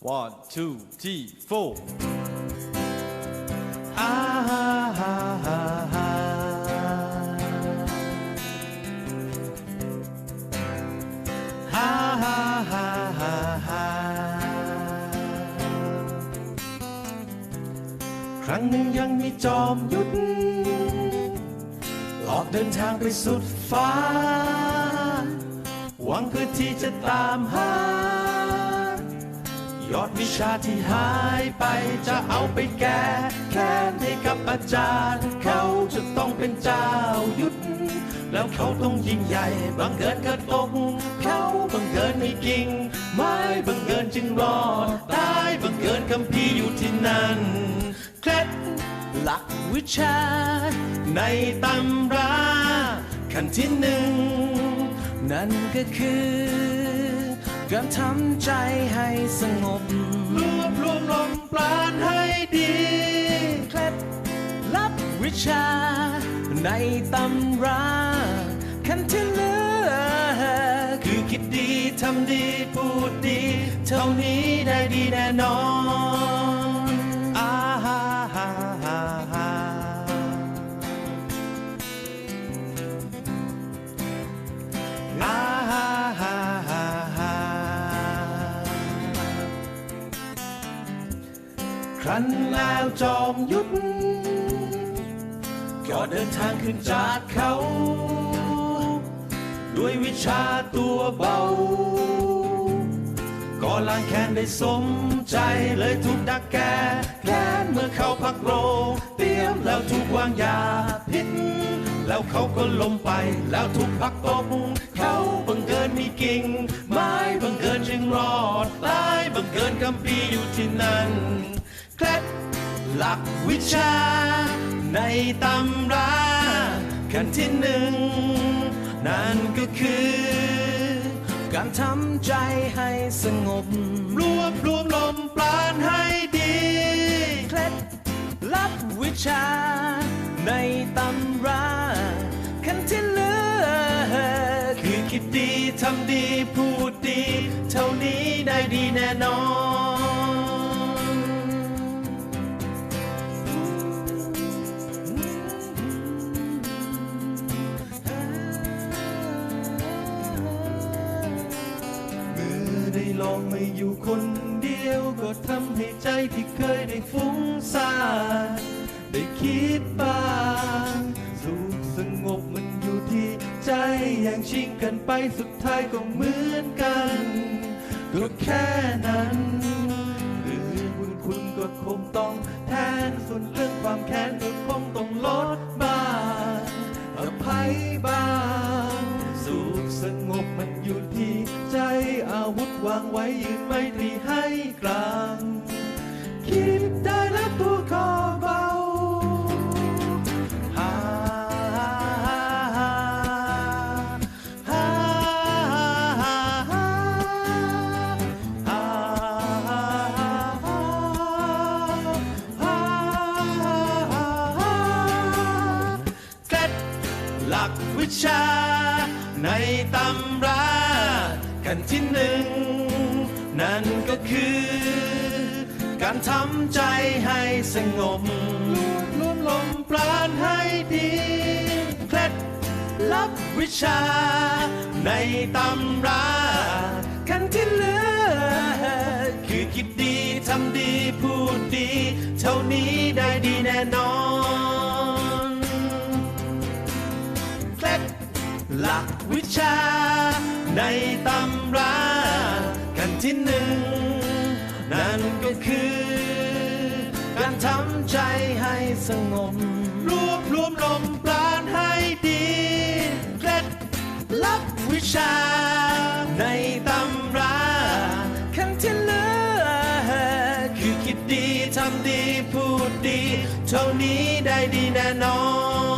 One, two, three, four. Ah, ah, ah, ah, ah. Ah, ah, ah, ah, ah. ครั้งหนึ่งยังมีจอมยุทธออกเดินทางไปสุดฟ้า หวังเพื่อที่จะตามหา ยอดวิชาที่หายไปจะเอาไปแก้แค้นให้กับอาจารย์ เขาจะต้องเป็นเจ้ายุทธแล้วเขาต้องยิ่งใหญ่บังเกิดกิดตกเขาบังเกิดไม่กิ่งไม่บังเกิดจึงรอดตายบังเกิดคำพีร์อยู่ที่นั่นเคล็ดหลักวิชา ในตำราขั้นที่หนึ่ง นั่นก็คือ การทำใจให้สงบรวบรวมลมปราณให้ดีเคล็ดลับวิชา ในตำราขั้นที่เหลือ คือคิดดีทำดีพูดดี เท่านี้ได้ดีแน่นอน ครั้นแล้วจอมยุทธก็เดินทางขึ้นจากเขา ด้วยวิชาตัวเบา ก็ล้างแค้นได้สมใจเลยถูกดักแกแค้นเมื่อเขาพักโร เตรียมแล้วถูกวางยาพิษแล้วเขาก็ล้มไปแล้วถูกพักตกเขาบังเกินมีกิ่ง ไม้บังเกินจึงรอดตายบังเกินคำพีอยู่ที่ หลักวิชา ในตำราขั้นที่หนึ่ง นั่นก็คือ การทำใจให้สงบ รวบรวมลมปราณให้ดีเคล็ดลับวิชา ในตำราขั้นที่เหลือคือคิดดี ทำดี พูดดี เท่านี้ได้ดีแน่นอน ได้ลองไม่อยู่คนเดียว ก็ทำให้ใจที่เคยได้ฟุ้งซ่านได้คิดบ้างสุขสงบมันอยู่ที่ใจอย่างชิงกันไปสุดท้ายก็เหมือนกัน ก็แค่นั้นหรือบุญคุณก็คงต้องแทนส่วนเรื่องความแค้นก็คงต้องลดบ้างอภัยบ้าง งบมันอยู่ที่ใจอาวุธวางไว้ยืนไม่ตรีให้กลาง คิดได้แล้วตัวก็เบาฮ่าฮ่าฮ่า ในตำรากันที่หนึ่ง นั่นก็คือ การทำใจให้สงบรวบรวมลมปราณให้ดีเคล็ดลับวิชา ในตำรากันที่เหลือ คือคิดดี ทำดี พูดดี เท่านี้ได้ดีแน่นอน ชา ในตำรากันที่หนึ่ง นั่นก็คือ การทำใจให้สงบ รวบรวมลมปราณให้ดีเคล็ดลับวิชา ในตำราขั้นที่เหลือคือคิดดี ทำดี พูดดี เท่านี้ได้ดีแน่นอน